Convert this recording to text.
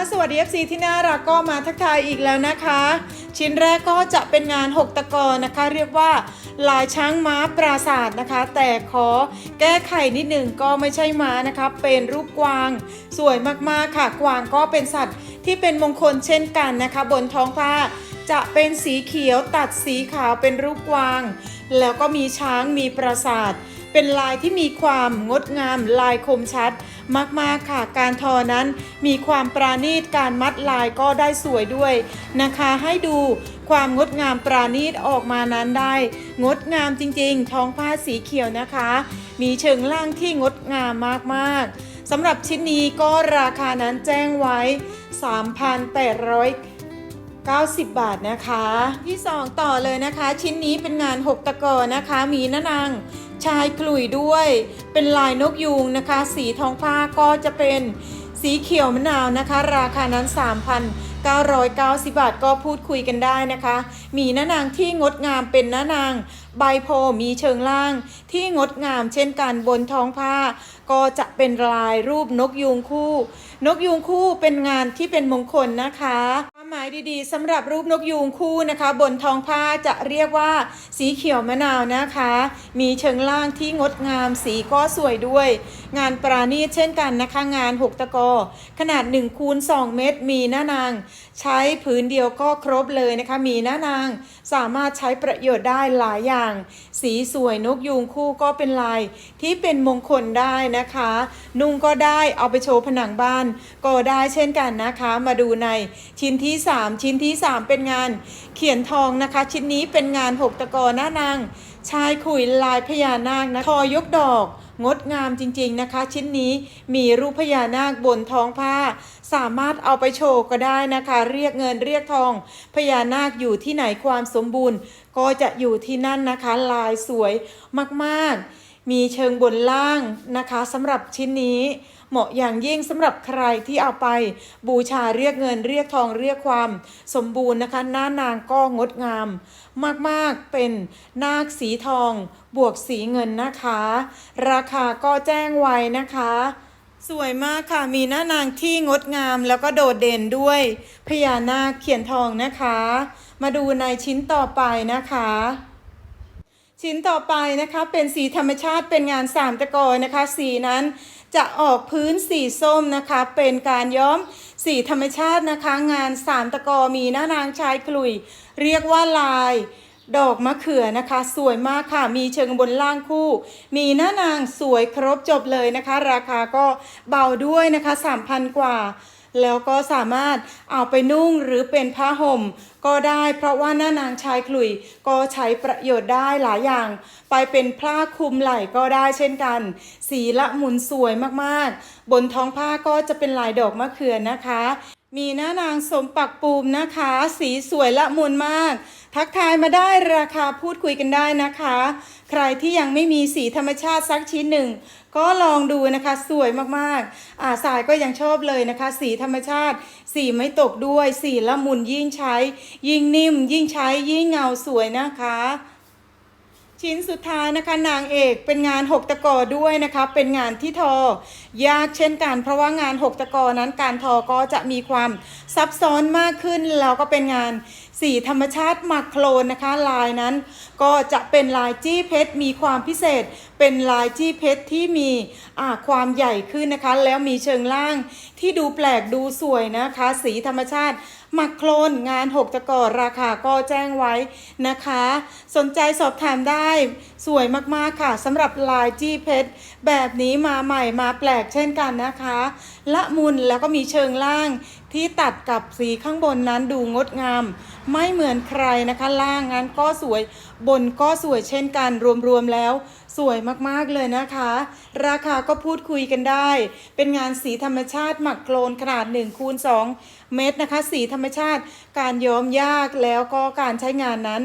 สวัสดี FC ที่น่ารักก็มาทักทายอีกแล้วนะคะ ชิ้นแรกก็จะเป็นงานหกตะกอนนะคะ เรียกว่าลายช้างม้าปราศาสตร์นะคะ แต่ขอแก้ไขนิดหนึ่งก็ไม่ใช่ม้านะคะ เป็นรูปกวาง สวยมากๆค่ะ กวางก็เป็นสัตว์ที่เป็นมงคลเช่นกันนะคะ บนท้องผ้าจะเป็นสีเขียวตัดสีขาวเป็นรูปกวาง แล้วก็มีช้างมีปราศาสาทเป็นลายที่มีความงดงามลายคมชัด มากๆค่ะ การทอนั้นมีความปราณีตการมัดลายก็ได้สวยด้วยนะคะ ให้ดูความงดงามปราณีตออกมานั้นได้ งดงามจริงๆ ท้องผ้าสีเขียวนะคะ มีเชิงล่างที่งดงามมากๆสำหรับชิ้นนี้ก็ราคานั้นแจ้งไว้ 3,800 90 บาทนะคะ ที่ 2 ต่อเลยนะคะ ชิ้นนี้เป็นงาน 6 ตะกอนะคะ มีนะนาง ชายขลุ่ยด้วย เป็นลายนกยูงนะคะ สีทองผ้าก็จะเป็นสีเขียวมะนาวนะคะ ราคานั้น 3,990 บาทก็พูดคุยกันได้นะคะ มีหนะนางที่งดงามเป็นหนะนาง ใบโพมีเชิงล่างที่งดงามเช่นกันบนท้องผ้า ก็จะเป็นลายรูปนกยูงคู่ นกยูงคู่เป็นงานที่เป็นมงคลนะคะ ความหมายดีๆสำหรับรูปนกยูงคู่นะคะ บนท้องผ้าจะเรียกว่าสีเขียวมะนาวนะคะ มีเชิงล่างที่งดงามสีก็สวยด้วย งานปราณีตเช่นกันนะคะ งานหกตะกอ ขนาด1คูณ2เมตร มีหน้านาง ใช้ผืนเดียวก็ครบเลยนะคะ มีหน้านาง สามารถใช้ประโยชน์ได้หลายอย่าง สีสวยนกยูงคู่ก็เป็นลายที่เป็นมงคลได้นะคะ นุ่งก็ได้เอาไปโชว์ผนังบ้าน ก็ได้เช่นกันนะคะ มาดูในชิ้นที่3 ชิ้นที่ 3 เป็นงานเขียนทองนะคะ ชิ้นนี้เป็นงานหกตะกอหน้านางชายขุยลายพญานาคนะทอยกดอก งดงามจริง ๆนะคะ ชิ้นนี้มีรูปพญานาคบนท้องผ้า สามารถเอาไปโชว์ก็ได้นะคะ เรียกเงินเรียกทอง พญานาคอยู่ที่ไหนความสมบูรณ์ ก็จะอยู่ที่นั่นนะคะ ลายสวยมากๆ มีเชิงบนล่างนะคะสำหรับชิ้นนี้ เหมาะอย่างยิ่งสำหรับใครที่เอาไป บูชาเรียกเงินเรียกทองเรียกความ สมบูรณ์นะคะหน้านางก็งดงาม มากๆเป็นนาคสีทอง บวกสีเงินนะคะ ราคาก็แจ้งไว้นะคะสวยมากค่ะ มีหน้านางที่งดงามแล้วก็โดดเด่นด้วยพญานาคเขียนทองนะคะ มาดูในชิ้นต่อไปนะคะ ชิ้นต่อไปนะคะเป็นสีธรรมชาติเป็นงานสามตะกอนะคะ สีนั้น จะออกพื้นสีส้มนะคะ เป็นการย้อมสีธรรมชาตินะคะ งานสามตะกอมีหน้านางชายกลุย เรียกว่าลายดอกมะเขือนะคะ สวยมากค่ะ มีเชิงบนล่างคู่ มีหน้านางสวยครบจบเลยนะคะ ราคาก็เบาด้วยนะคะ 3,000 กว่า แล้วก็สามารถเอาไปนุ่งหรือเป็นผ้าห่ม ก็ได้เพราะว่าหน้านางชายขลุยก็ใช้ประโยชน์ได้หลายอย่าง ไปเป็นผ้าคลุมไหล่ก็ได้เช่นกัน สีละมุนสวยมากๆ บนท้องผ้าก็จะเป็นลายดอกมะเขือนะคะ มีหน้านางสมปักปูมนะคะ สีสวยละมุนมาก ทักทายมาได้ราคาพูดคุยกันได้นะคะ ใครที่ยังไม่มีสีธรรมชาติสักชิ้นหนึ่ง ก็ลองดูนะคะสวยมากๆอ่าสายก็ยังชอบเลยนะคะ สีธรรมชาติ สีไม่ตกด้วย สีละมุนยิ่งใช้ ยิ่งนิ่ม ยิ่งใช้ยิ่งเงาสวยนะคะ ชิ้นสุดท้ายนะคะนางเอกเป็นงานหกตะกอด้วยนะคะเป็นงานที่ทอยากเช่นกัน เพราะว่างานหกตะกอนั้นการทอก็จะมีความซับซ้อนมากขึ้นแล้วก็เป็นงานสีธรรมชาติหมักโคลนนะคะ ลายนั้น ก็จะเป็นลายจี้เพชรมีความพิเศษ เป็นลายจี้เพชรที่มีความใหญ่ขึ้นนะคะ แล้วมีเชิงล่างที่ดูแปลกดูสวยนะคะ สีธรรมชาติหมักโคลนงานหกตะกอราคาก็แจ้งไว้นะคะ สนใจสอบถามได้สวยมากๆค่ะสำหรับลายจี้เพชรแบบนี้มาใหม่มาแปลกเช่นกันนะคะ ละมุนแล้วก็มีเชิงล่างที่ตัดกับสีข้างบนนั้นดูงดงาม ไม่เหมือนใครนะคะ ล่างนั้นก็สวยบนก็สวยเช่นกันรวมๆแล้ว สวยมากๆเลยนะคะ ราคาก็พูดคุยกันได้ เป็นงานสีธรรมชาติหมักโคลนขนาด1คูณ2เมตรนะคะ สีธรรมชาติการย้อมยากแล้วก็การใช้งานนั้น